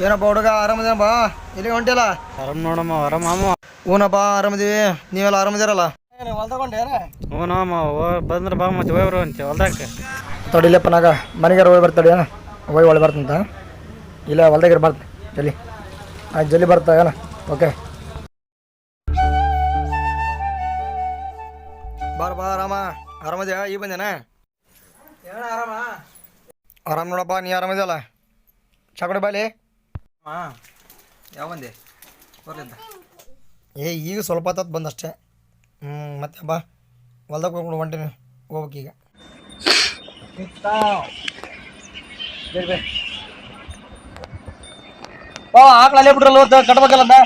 ಏನಪ್ಪ ಹುಡುಗ ಆರಾಮದೇನಪ್ಪ ಎಲ್ಲಿ ಹೊಂಟಿಲ್ಲ ಆರಾಮ್ ನೋಡಮ್ಮ ಆರಾಮ ಅಮ್ಮ ಹ್ಞೂನಪ್ಪ ಆರಾಮದೀವಿ ನೀವೆಲ್ಲ ಆರಾಮದಿರಲ್ಲ ಹ್ಞೂ ನಾಮ ಬಂದ್ರೆ ಬಾ ಮತ್ತೆ ಹೋಗ್ರು ಅಂತ ಹೊಲ್ದಾಗ. ತೊಡಿಲಪ್ಪ ನಾಗ ಮನೆಗಾರ ಹೋಗಿ ಬರ್ತಾಳೆ ಏನ? ಹೋಗಿ ಒಳ್ಳೆ ಬರ್ತಂತ ಇಲ್ಲ ಹೊಲ್ದಾಗಿರ ಬರ್ತ ಜಲ್ಲಿ. ಆಯ್ತು ಜಲ್ಲಿ ಬರ್ತಾ ಏನ? ಓಕೆ. ಬಾರ ಬಾ ಆರಾಮ? ಆರಾಮದ್ಯಾ ಈಗ ಬಂದೇನ? ಆರಾಮ? ಆರಾಮ ನೋಡಪ್ಪ ನೀ ಆರಾಮದಲ್ಲ ಚಕಡೆ ಬಾಲಿ ಹಾಂ ಯಾವ ಬಂದೆ ಬರ್ಲಿದ್ದ. ಏ ಈಗ ಸ್ವಲ್ಪ ಹೊತ್ತು ಬಂದಷ್ಟೇ. ಹ್ಞೂ ಮತ್ತೆ ಬಾ. ಹೊಲ್ದಾಗ ಹೋಗ್ಬಿಡು ಹೊಂಟೀನಿ ಹೋಗ್ಬೇಕೀಗ ಓ ಆಕಳ ಅಲ್ಲೇ ಬಿಡ್ರಲ್ಲ ಕಟ್ಬೇಕಲ್ಲ ಅದ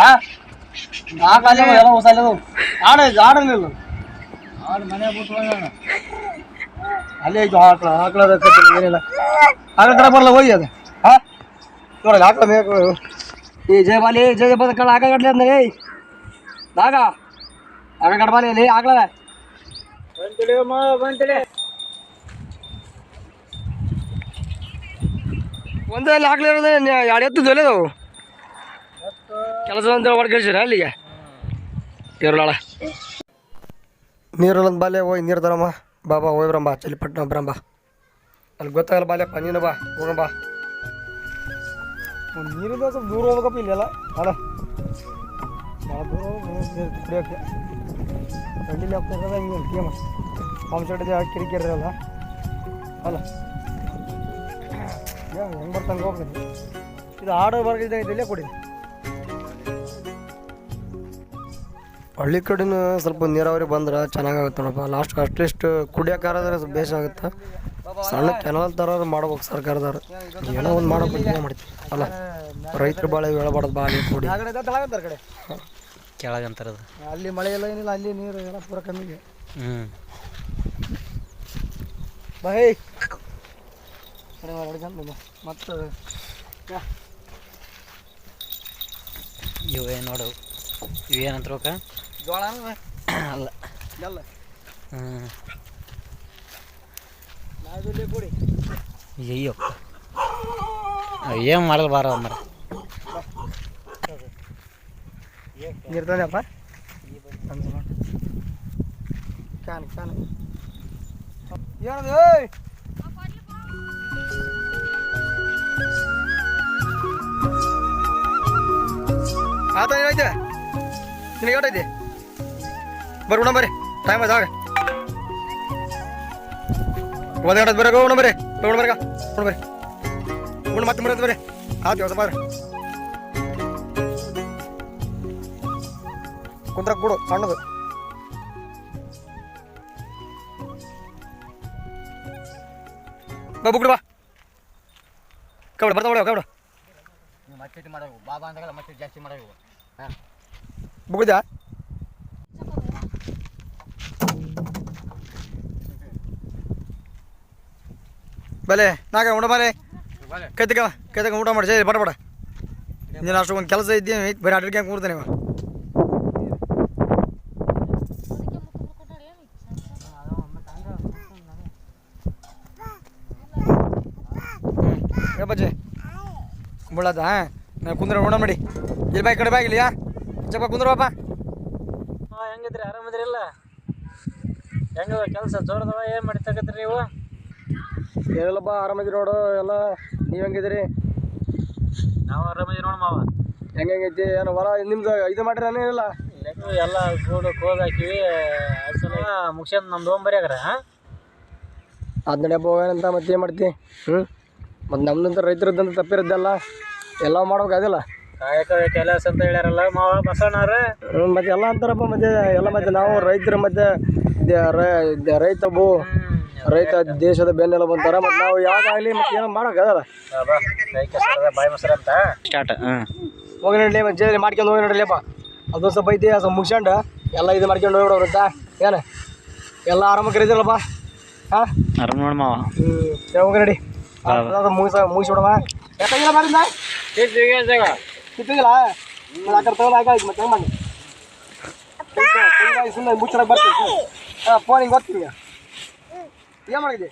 ಹಾ? ಆಕಳ ಅಲ್ಲೇ ಎಲ್ಲ ಹೊಸ ಅಲ್ಲೇ ಆಡ ಆಡಲಿಲ್ಲ ಆಡ ಮನೆ ಬಿಟ್ಟು ಅಲ್ಲೇ ಐತು ಆಕಳ ಆಕಳ ಏನಿಲ್ಲ. ಆಕಳ ಕಡೆ ಬರಲ್ಲ ಹೋಗಿ ಅದು. ನೋಡಿ ಆಕಳ ಬೇಕು. ಈ ಜಯ ಬಾಲಿ ಜಯ ಜಯ ಬದಕಲ್ಲ ಆಕಳ ಕಟ್ಲಿ ಅಂದ್ರೆ ಏಯ್ ನಾಗ ಆಕಳ ಕಟ್ಬಾಲಿ ಅಲ್ಲಿ ಆಕಳ ಬಂತಡಿ ಬಂತಡಿ ಒಂದೇ ಅಲ್ಲಿ ಹಾಕ್ಲಿರೋದು ಎರಡು ಎತ್ತು ದೊಲೆದವು ಕೆಲಸ ಅಂತ ಹೊಡ್ ಕಳಿಸಿರ ಅಲ್ಲಿಗೆ. ಇರಲಾಳ ನೀರಲ್ಲೊಂದು ಬಾಲ್ಯ ಹೋಗಿ ನೀರು ತರಮ್ಮ ಬಾ ಬಾ ಹೋಗಿ ಬರಂಬ ಚಲಿಪಟ್ಟಣ ಬರಂಬ ಅಲ್ಲಿ ಗೊತ್ತಾಗಲ್ಲ ಬಾಲ್ಯಪ್ಪ, ನೀನು ಬಾ ಹೋಗಂಬ ನೀರಿಂದ ಸ್ವಲ್ಪ ದೂರ ಹೋಗ್ಬೇಕಪ್ಪ ಇಲ್ಲೆಲ್ಲ. ಅಲ್ಲ. ಭಾಳ ದೂರ ಹೋಗ್ಬೇಕು ಕುಡಿಯೋಕ್ಕೆ. ಗಂಡಿಲಿ ಹೋಗ್ತಿರೋದ ಹಿಂಗೆ ಗೇಮ್. ಪಂಪ್ ಸೆಟ್ ಕಿರಿಕಿರಿ ಅಲ್ಲ. ಅಲ್ಲ. ಹೆಂಗೆ ಬರ್ತಂಗೆ ಹೋಗ್ಬೇಕು ಇದು ಆಡೋ ಬರ್ಗಿದ್ದ ಇಲ್ಲೇ ಕೊಡಿ. ಹಳ್ಳಿ ಕಡೆನೂ ಸ್ವಲ್ಪ ನೀರಾವರಿ ಬಂದ್ರೆ ಚೆನ್ನಾಗಾಗುತ್ತೆ ನೋಡಪ್ಪ. ಲಾಸ್ಟ್ ಅಟ್ಲೀಸ್ಟ್ ಕುಡಿಯೋಕ್ಕಾರಾದ್ರೆ ಸ್ವಲ್ಪ ಬೇಸ್ ಆಗುತ್ತೆ. ಸಣ್ಣ ಕೆನಲ್ ಥರ ಮಾಡ್ಬೇಕು ಸರ್ಕಾರದವ್ರು. ಏನೋ ಒಂದು ಮಾಡೋಕೆ ಇದೇ ಮಾಡ್ತೀವಿ. ಅಲ್ಲ ರೈತರು ಭಾಳ ಹೇಳಬಾರ್ದು ಭಾಳ ಕುಡಿ. ಅದು ಅಲ್ಲಿ ಮಳೆ ಎಲ್ಲ ಏನಿಲ್ಲ ಅಲ್ಲಿ ನೀರು ಎಲ್ಲ ಪೂರ ಕಮ್ಮಿಗೆ. ಹ್ಞೂ ಬೈ ಮತ್ತು ಇವೇ ಏನು ನೋಡು ಇವೇನಂತ ರೊಕ್ಕ ಜೋಳ ಅಲ್ಲ. ಎಲ್ಲ ಹ್ಞೂ ನಾವಿಲ್ಲಿ ಕೊಡಿ ಅಯ್ಯೋ ಏನು ಮಾಡಲ್ಲ ಬಾರ ಅಂದ್ರೆ ನೀರು ತಂದೆಪ್ಪ ಕ್ಯಾನ್ ಕ್ಯಾನ್ ಏನದು, ಏಯ್! ಆತ ಏನೈತೆ ನಿನಗೆ ಏಟೈತಿ ಬರ್ರಿ ಉಣ ಬರ್ರಿ ಟೈಮ್ ಆಯ್ತು, ಆಗ. ಒಂದು ಬರೋ ಉಣ ಬರ್ರಿ ತೊಗೊಂಡು ಬರ್ಗ ಉಣ ಬರ್ರಿ ಉಣ ಮತ್ತೆ ಬರೋದು ಬರ್ರಿ ಆತು ಇವತ್ತು ಬಾರ ಕುಂದ್ರ ಕೊಡು ಸಣ್ಣದು. ಬಾ ಬುಕ್ಡು ಬಾ. ಕಬಡ ಬರ್ತಾವ ಬಿಡ ಕಬಡ. ಮತ್ತೆ ಮಾಡಬೇಕು ಬಾಬಾ ಅಂದಾಗ ಮತ್ತೆ ಜಾಸ್ತಿ ಮಾಡಬೇಕು ಹಾಂ. ಬುಗ್ದಾ ಬಲೆ ನಾಗ ಊಟ ಬಾಲೆ. ಕೈತಕ ಕೈತಕ ಊಟ ಮಾಡಿ ಸರಿ ಬಡ ಬಡ ನೀನು ಅಷ್ಟು ಒಂದು ಕೆಲಸ ಇದ್ದೀನಿ ಬರೀ ಅಡ್ಡಿಗೆ ಕೂಡ್ತಾನೆ ಇವ. ಹ್ಞೂ ಬಜ್ಜಿ. ಬುಳ್ಳದ ನಾನು ಕುಂದ್ರ ಊಟ ಮಾಡಿ. ಇಲ್ಲಿ ಬಾಯಿ ಕಡೆ ಬಾಯಿ ಇಲ್ಲಿಯಾ? ಚಪ್ಪ ಕುಂದ್ರ ಬಾಪ. ಹೆಂಗಿದ್ರಿ? ಆರಾಮದಿರಿಲ್ಲ ಹೆಂಗ ಕೆಲಸ ಜೋರದವ? ಏನು ಮಾಡಿ ತಗತ್ರಿ ನೀವು? ಏನಿಲ್ಲಪ್ಪ ಆರಾಮದಿರಿ ನೋಡು ಎಲ್ಲ ನೀವು ಹೆಂಗಿದಿರಿ ನಾವು ಆರಾಮದಿ ನೋಡ ಮಾವ. ಹೆಂಗೆ ಹೆಂಗೈತಿ? ಏನು ಹೊಲ ನಿಮ್ದು ಇದು ಮಾಡ್ರಿ ಏನಿಲ್ಲ ಹೆಂಗು ಎಲ್ಲ ಕೂಡು ಕೋದ್ ಹಾಕಿವಿ ಸಲ ಮುಗಿಸ್ಕೊಂಡ್ ನಮ್ದು ಹೋಗ್ಬರ್ಯಾಗ್ರ ಹಾಂ ಅದು ನಡೆಯಪ್ಪ ಹೋಗೋಣಂತ ಮತ್ತೆ ಏನು ಮಾಡ್ತಿ? ಹ್ಞೂ ಮತ್ತು ನಮ್ದಂತ ರೈತರದ್ದಂತ ತಪ್ಪಿರದ್ದಲ್ಲ ಎಲ್ಲ ಮಾಡ್ಬೇಕಾದಿಲ್ಲ. ಕಾಯಕ ಕೆಲಸ ಅಂತ ಹೇಳ್ಯಾರಲ್ಲ ಮಾವ ಬಸವಣ್ಣವ್ರ ಮತ್ತೆ ಎಲ್ಲ ಅಂತಾರಪ್ಪ ಮತ್ತೆ ಎಲ್ಲ ಮತ್ತೆ ನಾವು ರೈತರು ಮತ್ತೆ ರೈತ ಬೋ ರೈತ ದೇಶದ ಬೆನ್ನೆಲುಬು ಅಂತಾರೆ ಮತ್ತೆ ನಾವು ಯಾವಾಗಲಿ ಮತ್ತೆ ಏನೋ ಮಾಡೋಕ್ಕಾಗಲ್ಲ ಬಾಯಿ ಮೊಸರು ಅಂತ ಸ್ಟಾರ್ಟ್ ಹೋಗಿ ನಡಲಿ ಮತ್ತೆ ಜಲ್ದಿ ಮಾಡ್ಕೊಂಡು ಹೋಗಿ ನಡಲಿಯಪ್ಪ ಅದು ಸ್ವಲ್ಪ ಐತಿ ಅದು ಮುಗಿಸ್ಕೊಂಡು ಎಲ್ಲ ಇದು ಮಾಡ್ಕೊಂಡು ಹೋಗ್ಬಿಡೋರುತ್ತಾ ಏನು? ಎಲ್ಲ ಆರಾಮ ಕರೀತಿರಲ್ಲಪ್ಪ? ಹಾಂ? ಆರಾಮ ನೋಡಮ್ಮ ಹ್ಞೂ ಹೋಗಿ ನಡಿ ಮುಗಿಸ ಮುಗಿಸ್ಬಿಡಮ್ಮ ಯಾಕಾಗಿಲ್ಲ ಬಾರಿಂದ ಸಿಕ್ಕಿಲ್ಲ ಆ ಕಡೆ ತಗೊಂಡು ಮತ್ತೆ ಹೆಂಗೆ ಮಾಡಿ ಸುಮ್ಮನೆ ಮುಚ್ಚಡಕ್ಕೆ ಬರ್ತೀನಿ ಹಾಂ ಫೋನ್ ಹಿಂಗೆ ಗೊತ್ತಿಲ್ಲ ಏನು ಮಾಡಿದೆ